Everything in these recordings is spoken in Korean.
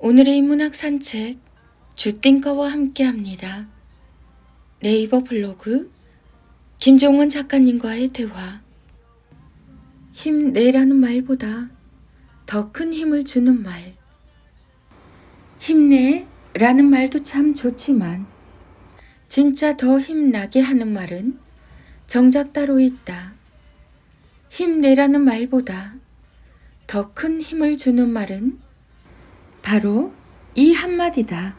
오늘의 인문학 산책 주띵거와 함께합니다. 네이버 블로그 김종원 작가님과의 대화 힘내라는 말보다 더 큰 힘을 주는 말 힘내라는 말도 참 좋지만 진짜 더 힘나게 하는 말은 정작 따로 있다. 힘내라는 말보다 더 큰 힘을 주는 말은 바로 이 한마디다.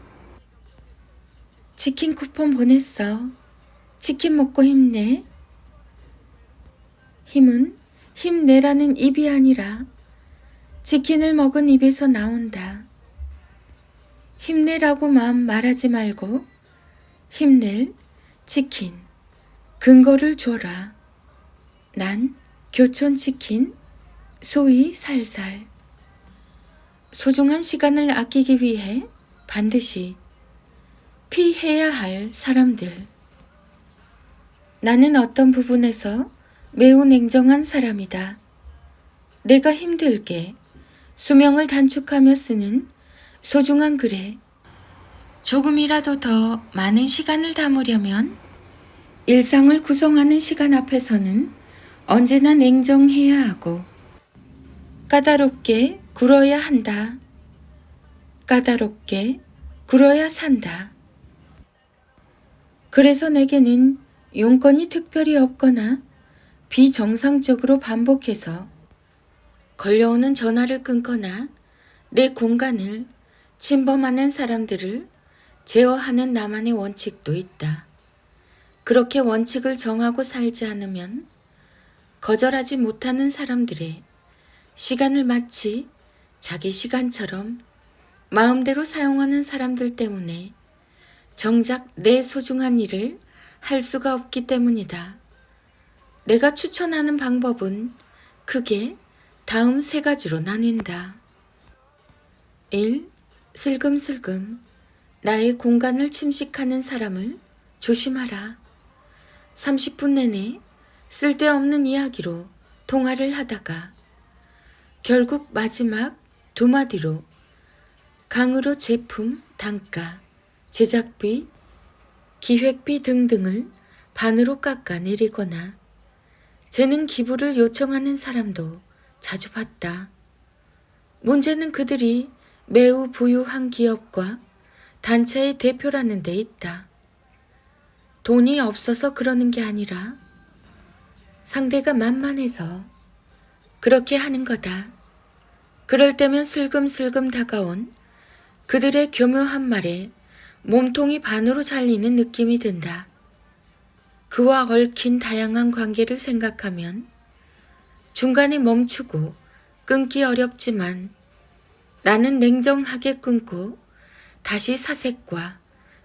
치킨 쿠폰 보냈어. 치킨 먹고 힘내. 힘은 힘내라는 입이 아니라 치킨을 먹은 입에서 나온다. 힘내라고만 말하지 말고 힘낼 치킨 근거를 줘라. 난 교촌 치킨 소위 살살 소중한 시간을 아끼기 위해 반드시 피해야 할 사람들. 나는 어떤 부분에서 매우 냉정한 사람이다. 내가 힘들게 수명을 단축하며 쓰는 소중한 글에 조금이라도 더 많은 시간을 담으려면 일상을 구성하는 시간 앞에서는 언제나 냉정해야 하고 까다롭게 굴어야 한다. 까다롭게 굴어야 산다. 그래서 내게는 용건이 특별히 없거나 비정상적으로 반복해서 걸려오는 전화를 끊거나 내 공간을 침범하는 사람들을 제어하는 나만의 원칙도 있다. 그렇게 원칙을 정하고 살지 않으면 거절하지 못하는 사람들의 시간을 마치 자기 시간처럼 마음대로 사용하는 사람들 때문에 정작 내 소중한 일을 할 수가 없기 때문이다. 내가 추천하는 방법은 크게 다음 세 가지로 나뉜다. 1. 슬금슬금 나의 공간을 침식하는 사람을 조심하라. 30분 내내 쓸데없는 이야기로 통화를 하다가 결국 마지막 두 마디로 강으로 제품, 단가, 제작비, 기획비 등등을 반으로 깎아 내리거나 재능 기부를 요청하는 사람도 자주 봤다. 문제는 그들이 매우 부유한 기업과 단체의 대표라는 데 있다. 돈이 없어서 그러는 게 아니라 상대가 만만해서 그렇게 하는 거다. 그럴 때면 슬금슬금 다가온 그들의 교묘한 말에 몸통이 반으로 잘리는 느낌이 든다. 그와 얽힌 다양한 관계를 생각하면 중간에 멈추고 끊기 어렵지만 나는 냉정하게 끊고 다시 사색과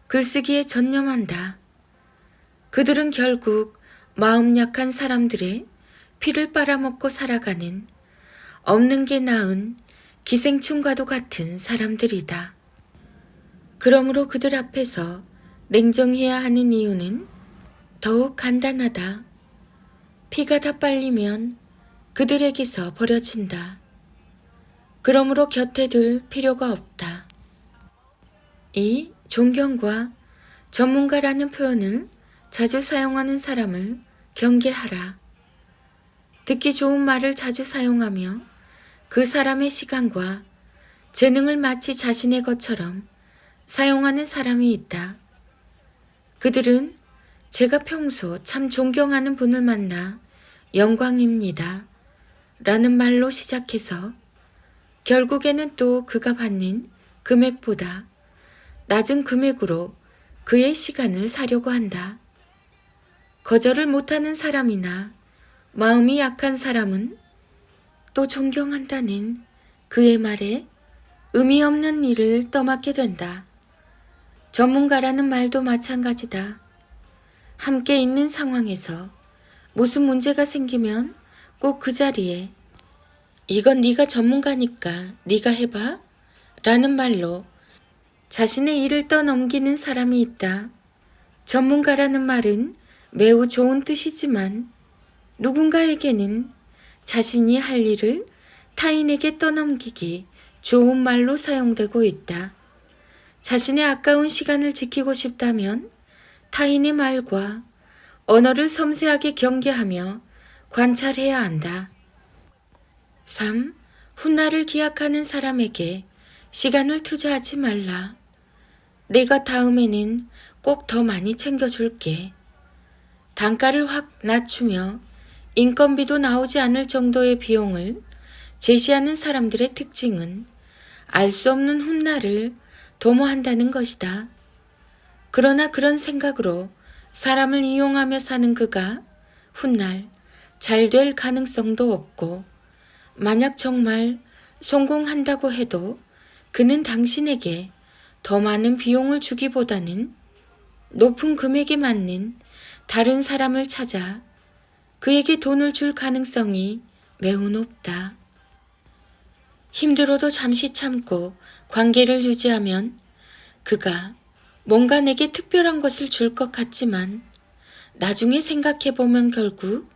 글쓰기에 전념한다. 그들은 결국 마음 약한 사람들의 피를 빨아먹고 살아가는 없는 게 나은 기생충과도 같은 사람들이다. 그러므로 그들 앞에서 냉정해야 하는 이유는 더욱 간단하다. 피가 다 빨리면 그들에게서 버려진다. 그러므로 곁에 둘 필요가 없다. 이 존경과 전문가라는 표현을 자주 사용하는 사람을 경계하라. 듣기 좋은 말을 자주 사용하며 그 사람의 시간과 재능을 마치 자신의 것처럼 사용하는 사람이 있다. 그들은 제가 평소 참 존경하는 분을 만나 영광입니다. 라는 말로 시작해서 결국에는 또 그가 받는 금액보다 낮은 금액으로 그의 시간을 사려고 한다. 거절을 못하는 사람이나 마음이 약한 사람은 또 존경한다는 그의 말에 의미 없는 일을 떠맡게 된다. 전문가라는 말도 마찬가지다. 함께 있는 상황에서 무슨 문제가 생기면 꼭 그 자리에 이건 네가 전문가니까 네가 해봐 라는 말로 자신의 일을 떠넘기는 사람이 있다. 전문가라는 말은 매우 좋은 뜻이지만 누군가에게는 자신이 할 일을 타인에게 떠넘기기 좋은 말로 사용되고 있다. 자신의 아까운 시간을 지키고 싶다면 타인의 말과 언어를 섬세하게 경계하며 관찰해야 한다. 3. 훗날을 기약하는 사람에게 시간을 투자하지 말라. 내가 다음에는 꼭 더 많이 챙겨줄게. 단가를 확 낮추며 인건비도 나오지 않을 정도의 비용을 제시하는 사람들의 특징은 알 수 없는 훗날을 도모한다는 것이다. 그러나 그런 생각으로 사람을 이용하며 사는 그가 훗날 잘 될 가능성도 없고 만약 정말 성공한다고 해도 그는 당신에게 더 많은 비용을 주기보다는 높은 금액에 맞는 다른 사람을 찾아 그에게 돈을 줄 가능성이 매우 높다. 힘들어도 잠시 참고 관계를 유지하면 그가 뭔가 내게 특별한 것을 줄 것 같지만 나중에 생각해보면 결국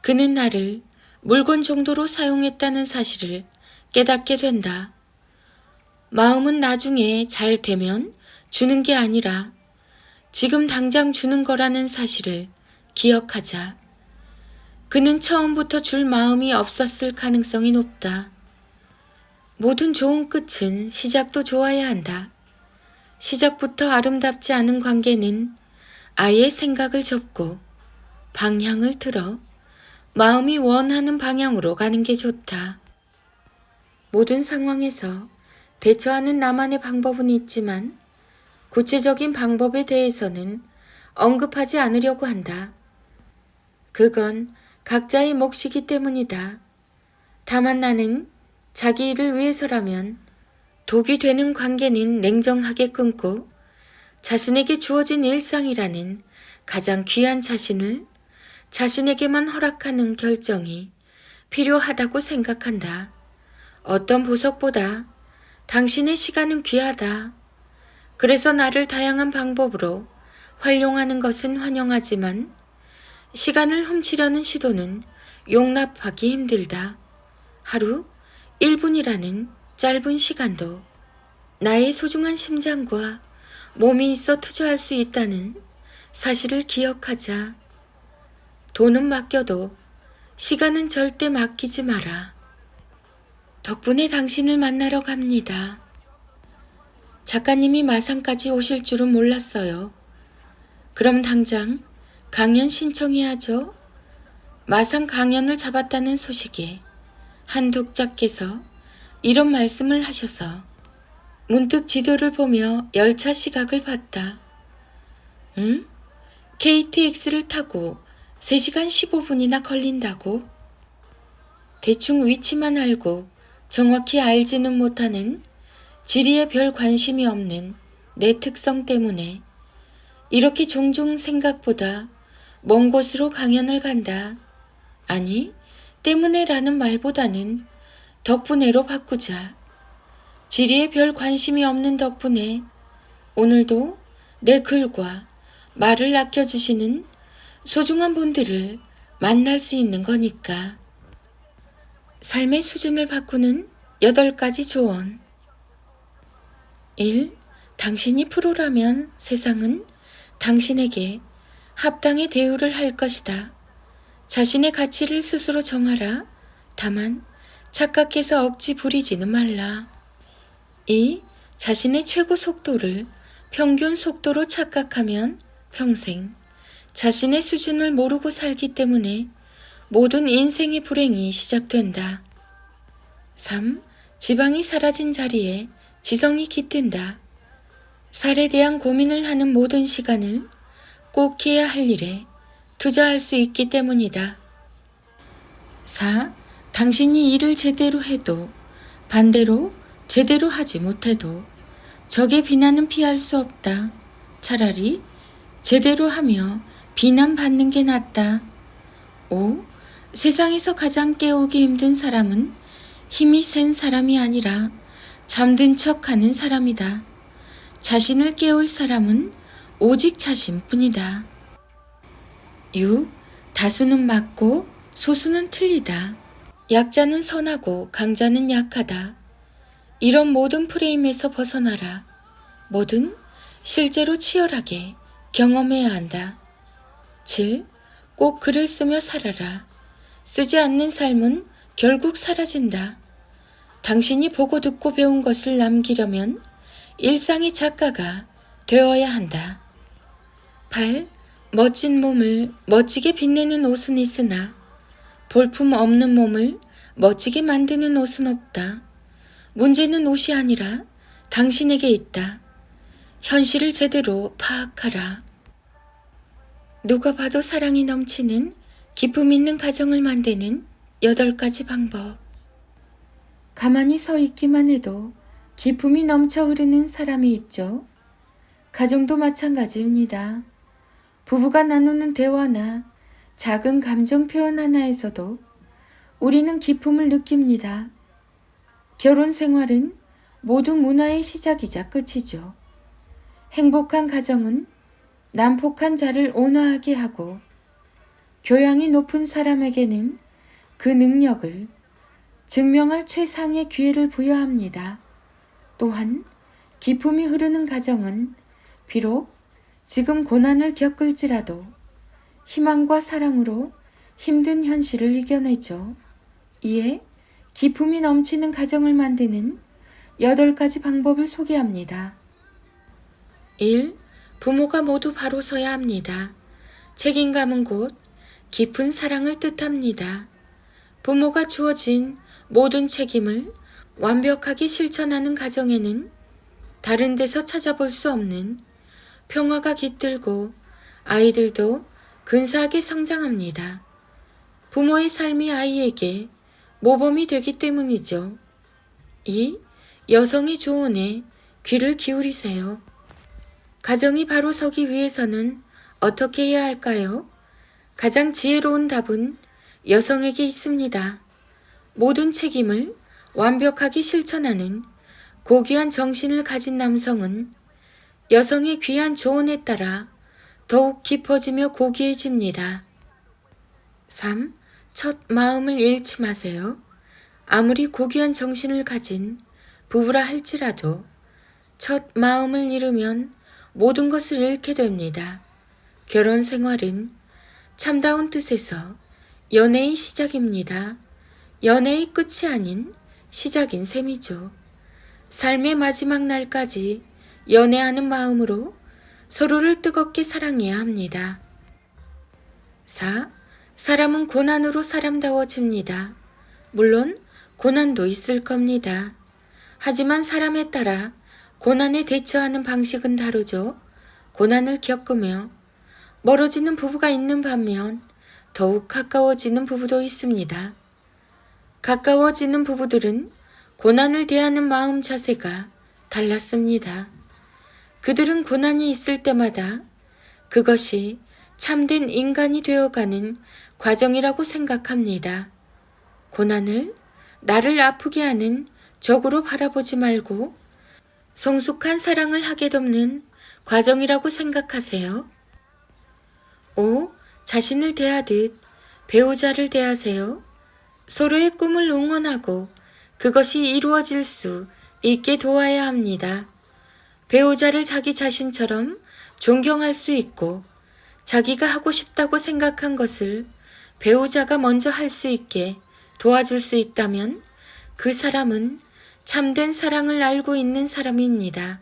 그는 나를 물건 정도로 사용했다는 사실을 깨닫게 된다. 마음은 나중에 잘 되면 주는 게 아니라 지금 당장 주는 거라는 사실을 기억하자. 그는 처음부터 줄 마음이 없었을 가능성이 높다. 모든 좋은 끝은 시작도 좋아야 한다. 시작부터 아름답지 않은 관계는 아예 생각을 접고 방향을 틀어 마음이 원하는 방향으로 가는 게 좋다. 모든 상황에서 대처하는 나만의 방법은 있지만 구체적인 방법에 대해서는 언급하지 않으려고 한다. 그건 각자의 몫이기 때문이다. 다만 나는 자기 일을 위해서라면 독이 되는 관계는 냉정하게 끊고 자신에게 주어진 일상이라는 가장 귀한 자신을 자신에게만 허락하는 결정이 필요하다고 생각한다. 어떤 보석보다 당신의 시간은 귀하다. 그래서 나를 다양한 방법으로 활용하는 것은 환영하지만 시간을 훔치려는 시도는 용납하기 힘들다. 하루 1분이라는 짧은 시간도 나의 소중한 심장과 몸이 있어 투자할 수 있다는 사실을 기억하자. 돈은 맡겨도 시간은 절대 맡기지 마라. 덕분에 당신을 만나러 갑니다. 작가님이 마산까지 오실 줄은 몰랐어요. 그럼 당장 강연 신청해야죠. 마산 강연을 잡았다는 소식에 한 독자께서 이런 말씀을 하셔서 문득 지도를 보며 열차 시각을 봤다. 응? KTX를 타고 3시간 15분이나 걸린다고? 대충 위치만 알고 정확히 알지는 못하는 지리에 별 관심이 없는 내 특성 때문에 이렇게 종종 생각보다 먼 곳으로 강연을 간다. 아니, 때문에라는 말보다는 덕분에로 바꾸자. 지리에 별 관심이 없는 덕분에 오늘도 내 글과 말을 아껴주시는 소중한 분들을 만날 수 있는 거니까. 삶의 수준을 바꾸는 8가지 조언. 1. 당신이 프로라면 세상은 당신에게 합당의 대우를 할 것이다. 자신의 가치를 스스로 정하라. 다만 착각해서 억지 부리지는 말라. 2. 자신의 최고 속도를 평균 속도로 착각하면 평생 자신의 수준을 모르고 살기 때문에 모든 인생의 불행이 시작된다. 3. 지방이 사라진 자리에 지성이 깃든다. 살에 대한 고민을 하는 모든 시간을 꼭 해야 할 일에 투자할 수 있기 때문이다. 4. 당신이 일을 제대로 해도 반대로 제대로 하지 못해도 적의 비난은 피할 수 없다. 차라리 제대로 하며 비난받는 게 낫다. 5. 세상에서 가장 깨우기 힘든 사람은 힘이 센 사람이 아니라 잠든 척 하는 사람이다. 자신을 깨울 사람은 오직 자신뿐이다. 6. 다수는 맞고 소수는 틀리다. 약자는 선하고 강자는 약하다. 이런 모든 프레임에서 벗어나라. 뭐든 실제로 치열하게 경험해야 한다. 7. 꼭 글을 쓰며 살아라. 쓰지 않는 삶은 결국 사라진다. 당신이 보고 듣고 배운 것을 남기려면 일상의 작가가 되어야 한다. 8. 멋진 몸을 멋지게 빛내는 옷은 있으나 볼품 없는 몸을 멋지게 만드는 옷은 없다. 문제는 옷이 아니라 당신에게 있다. 현실을 제대로 파악하라. 누가 봐도 사랑이 넘치는 기품 있는 가정을 만드는 여덟 가지 방법. 가만히 서 있기만 해도 기품이 넘쳐 흐르는 사람이 있죠. 가정도 마찬가지입니다. 부부가 나누는 대화나 작은 감정 표현 하나에서도 우리는 기품을 느낍니다. 결혼 생활은 모두 문화의 시작이자 끝이죠. 행복한 가정은 난폭한 자를 온화하게 하고 교양이 높은 사람에게는 그 능력을 증명할 최상의 기회를 부여합니다. 또한 기품이 흐르는 가정은 비록 지금 고난을 겪을지라도 희망과 사랑으로 힘든 현실을 이겨내죠. 이에 기품이 넘치는 가정을 만드는 여덟 가지 방법을 소개합니다. 1. 부모가 모두 바로 서야 합니다. 책임감은 곧 깊은 사랑을 뜻합니다. 부모가 주어진 모든 책임을 완벽하게 실천하는 가정에는 다른 데서 찾아볼 수 없는 평화가 깃들고 아이들도 근사하게 성장합니다. 부모의 삶이 아이에게 모범이 되기 때문이죠. 2. 여성의 조언에 귀를 기울이세요. 가정이 바로 서기 위해서는 어떻게 해야 할까요? 가장 지혜로운 답은 여성에게 있습니다. 모든 책임을 완벽하게 실천하는 고귀한 정신을 가진 남성은 여성의 귀한 조언에 따라 더욱 깊어지며 고귀해집니다. 3. 첫 마음을 잃지 마세요. 아무리 고귀한 정신을 가진 부부라 할지라도 첫 마음을 잃으면 모든 것을 잃게 됩니다. 결혼 생활은 참다운 뜻에서 연애의 시작입니다. 연애의 끝이 아닌 시작인 셈이죠. 삶의 마지막 날까지 연애하는 마음으로 서로를 뜨겁게 사랑해야 합니다. 4. 사람은 고난으로 사람다워집니다. 물론 고난도 있을 겁니다. 하지만 사람에 따라 고난에 대처하는 방식은 다르죠. 고난을 겪으며 멀어지는 부부가 있는 반면 더욱 가까워지는 부부도 있습니다. 가까워지는 부부들은 고난을 대하는 마음 자세가 달랐습니다. 그들은 고난이 있을 때마다 그것이 참된 인간이 되어가는 과정이라고 생각합니다. 고난을 나를 아프게 하는 적으로 바라보지 말고 성숙한 사랑을 하게 돕는 과정이라고 생각하세요. 5. 자신을 대하듯 배우자를 대하세요. 서로의 꿈을 응원하고 그것이 이루어질 수 있게 도와야 합니다. 배우자를 자기 자신처럼 존경할 수 있고 자기가 하고 싶다고 생각한 것을 배우자가 먼저 할 수 있게 도와줄 수 있다면 그 사람은 참된 사랑을 알고 있는 사람입니다.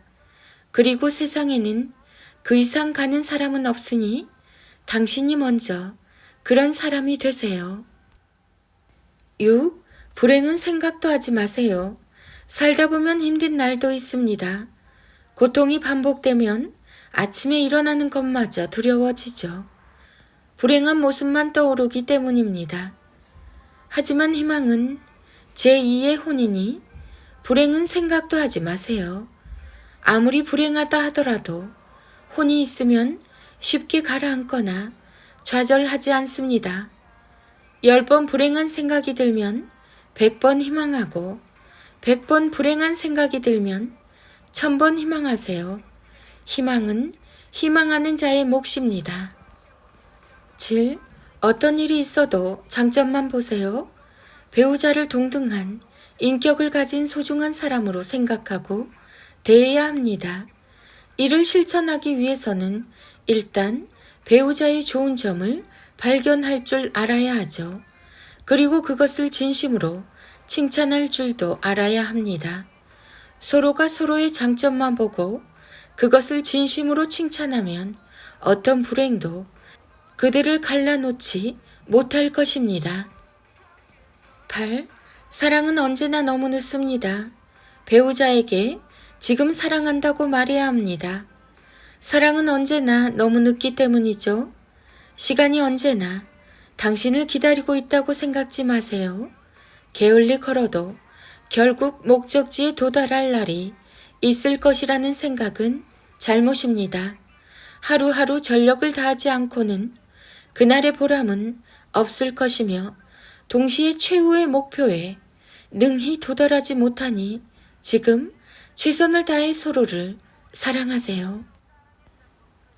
그리고 세상에는 그 이상 가는 사람은 없으니 당신이 먼저 그런 사람이 되세요. 6. 불행은 생각도 하지 마세요. 살다 보면 힘든 날도 있습니다. 고통이 반복되면 아침에 일어나는 것마저 두려워지죠. 불행한 모습만 떠오르기 때문입니다. 하지만 희망은 제2의 혼이니 불행은 생각도 하지 마세요. 아무리 불행하다 하더라도 혼이 있으면 쉽게 가라앉거나 좌절하지 않습니다. 열번 불행한 생각이 들면 백번 희망하고 백번 불행한 생각이 들면 천번 희망하세요. 희망은 희망하는 자의 몫입니다. 7. 어떤 일이 있어도 장점만 보세요. 배우자를 동등한 인격을 가진 소중한 사람으로 생각하고 대해야 합니다. 이를 실천하기 위해서는 일단 배우자의 좋은 점을 발견할 줄 알아야 하죠. 그리고 그것을 진심으로 칭찬할 줄도 알아야 합니다. 서로가 서로의 장점만 보고 그것을 진심으로 칭찬하면 어떤 불행도 그들을 갈라놓지 못할 것입니다. 8. 사랑은 언제나 너무 늦습니다. 배우자에게 지금 사랑한다고 말해야 합니다. 사랑은 언제나 너무 늦기 때문이죠. 시간이 언제나 당신을 기다리고 있다고 생각지 마세요. 게을리 걸어도 결국 목적지에 도달할 날이 있을 것이라는 생각은 잘못입니다. 하루하루 전력을 다하지 않고는 그날의 보람은 없을 것이며 동시에 최후의 목표에 능히 도달하지 못하니 지금 최선을 다해 서로를 사랑하세요.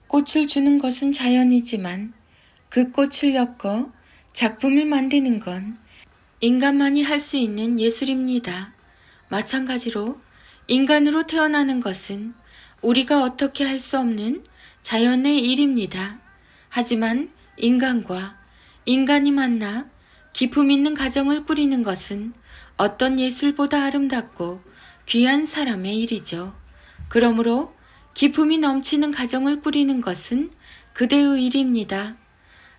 꽃을 주는 것은 자연이지만 그 꽃을 엮어 작품을 만드는 건 인간만이 할 수 있는 예술입니다. 마찬가지로 인간으로 태어나는 것은 우리가 어떻게 할 수 없는 자연의 일입니다. 하지만 인간과 인간이 만나 기품 있는 가정을 꾸리는 것은 어떤 예술보다 아름답고 귀한 사람의 일이죠. 그러므로 기품이 넘치는 가정을 꾸리는 것은 그대의 일입니다.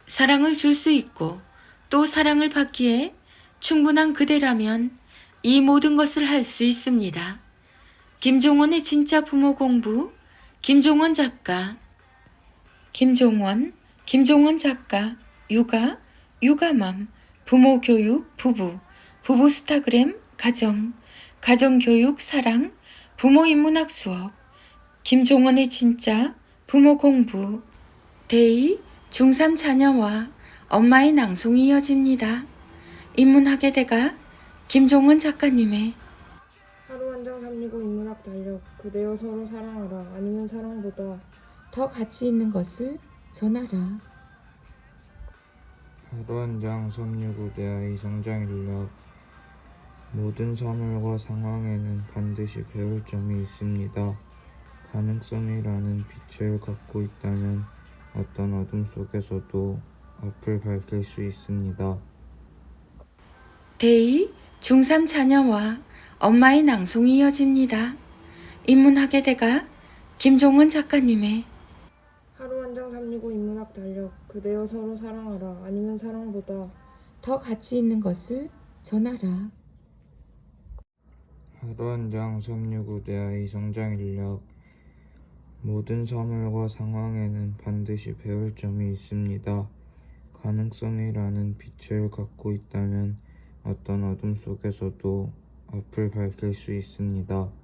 사랑을 줄 수 있고 또 사랑을 받기에 충분한 그대라면 이 모든 것을 할 수 있습니다. 김종원의 진짜 부모 공부, 김종원 작가, 김종원, 김종원 작가, 육아, 육아맘, 부모 교육, 부부, 부부 스타그램, 가정, 가정 교육, 사랑, 부모 인문학 수업, 김종원의 진짜 부모 공부, 데이, 중3 자녀와 엄마의 낭송이 이어집니다. 인문학의 대가 김종원 작가님의 하루 한장 365 인문학 달력 그대여 서로 사랑하라 아니면 사랑보다 더 가치 있는 것을 전하라. 하루 한장 365 대하의 성장 인력 모든 사물과 상황에는 반드시 배울 점이 있습니다. 가능성이라는 빛을 갖고 있다면 어떤 어둠 속에서도 앞을 밝힐 수 있습니다. 데이, 중3 자녀와 엄마의 낭송이 이어집니다. 인문학의 대가 김종원 작가님의 하루 한 장 365 인문학 달력 그대여 서로 사랑하라 아니면 사랑보다 더 가치 있는 것을 전하라. 하루 한 장 365 대하의 성장 인력 모든 사물과 상황에는 반드시 배울 점이 있습니다. 가능성이라는 빛을 갖고 있다면 어떤 어둠 속에서도 앞을 밝힐 수 있습니다.